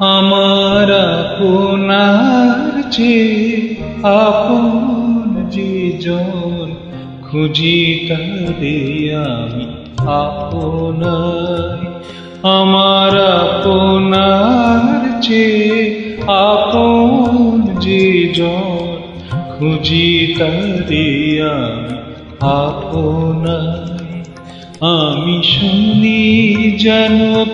আপনার যে আপন যে জন খুঁজি তারে আমি আপনার। আমার আপনার যে আপন যে জন খুঁজি তারে আমি আপনার। আমি শুনি যেন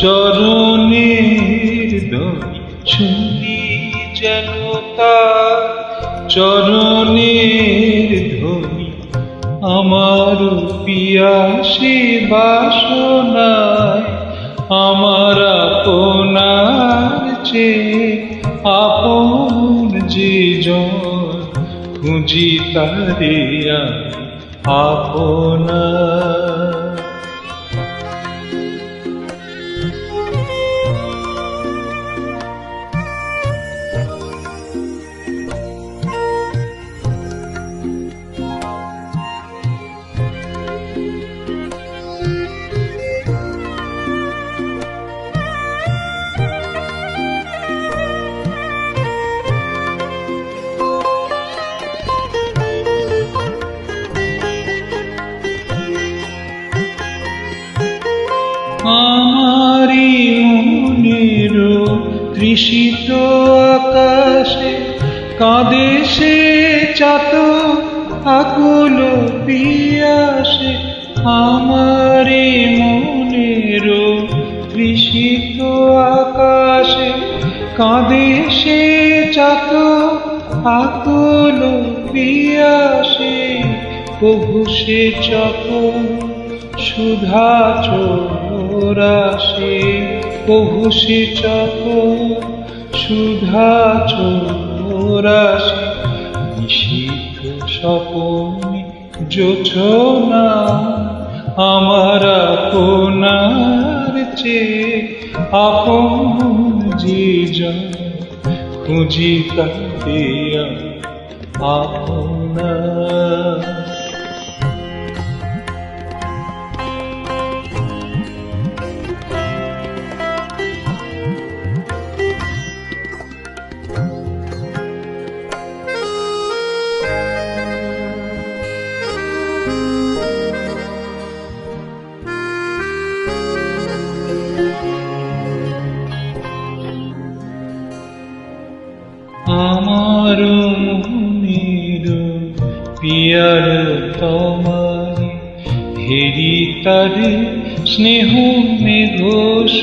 চরণের ধ্বনি শুনি যেন তার চরণের ধ্বনি, আমার পিয়াসে বাসনায়, আমার আপনার চেয়ে আপন যে খুঁজি তারে আপনার। আমারি মনের তৃষিত আকাশে কাঁদে সে চাত আকুল পিয়াসে। আমারি মনের তৃষিত আকাশে কাঁদে সে চাত আকুল পিয়াসে। কভু সে চক সুধা চোরাসে কভু সে চক সুধা চোরাসে নিষিদ্ধ স্বপনে যোছনা আমার আপনার চেয়ে আপন যে খুঁজি তাকে আপনার। মনের পিয়ার তোমার হেরি তারে স্নেহ মেঘোষ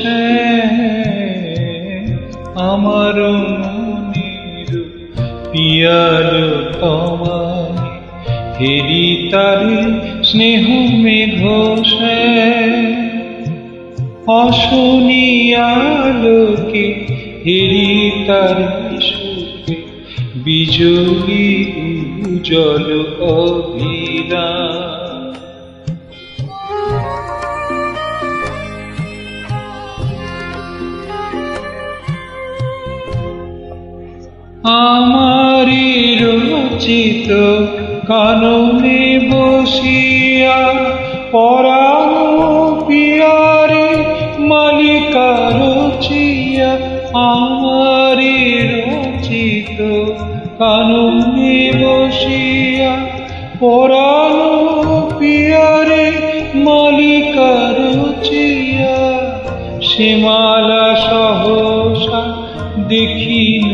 আমার মনের পিয়ার তোমার হেরি তারে স্নেহ মেঘোষ অশনিয়ালোকে হেরি তার বিজয়ী উজ্জ্বল অভিরা আমারি রচিত কাননে বসিয়া পরানো কাননে বসিয়া পরানো পিয়ারে মালিকা রচিয়া, সীমালা সহসা দেখিন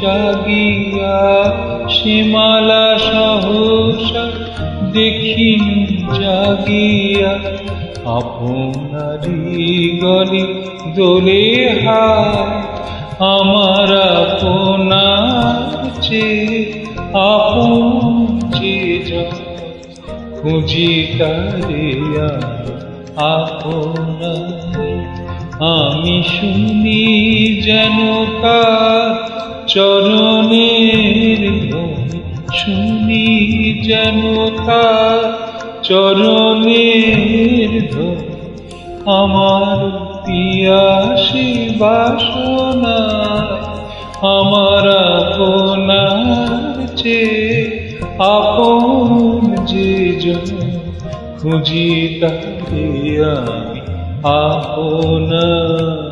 জাগিয়া, সীমালা সহসা দেখিন জাগিয়া আপনারি গলি দোলে হায় আমার আপনার চেয়ে আপন যে খুঁজি তারে আপনার। আমি শুনি যেন কার চরণের শুনি যেন তার চরণের ধ্বনি। আমার পিয়াসি বাসনা আমার চেয়ে আপন যে জন খুঁজি তাকে আমি আপনার।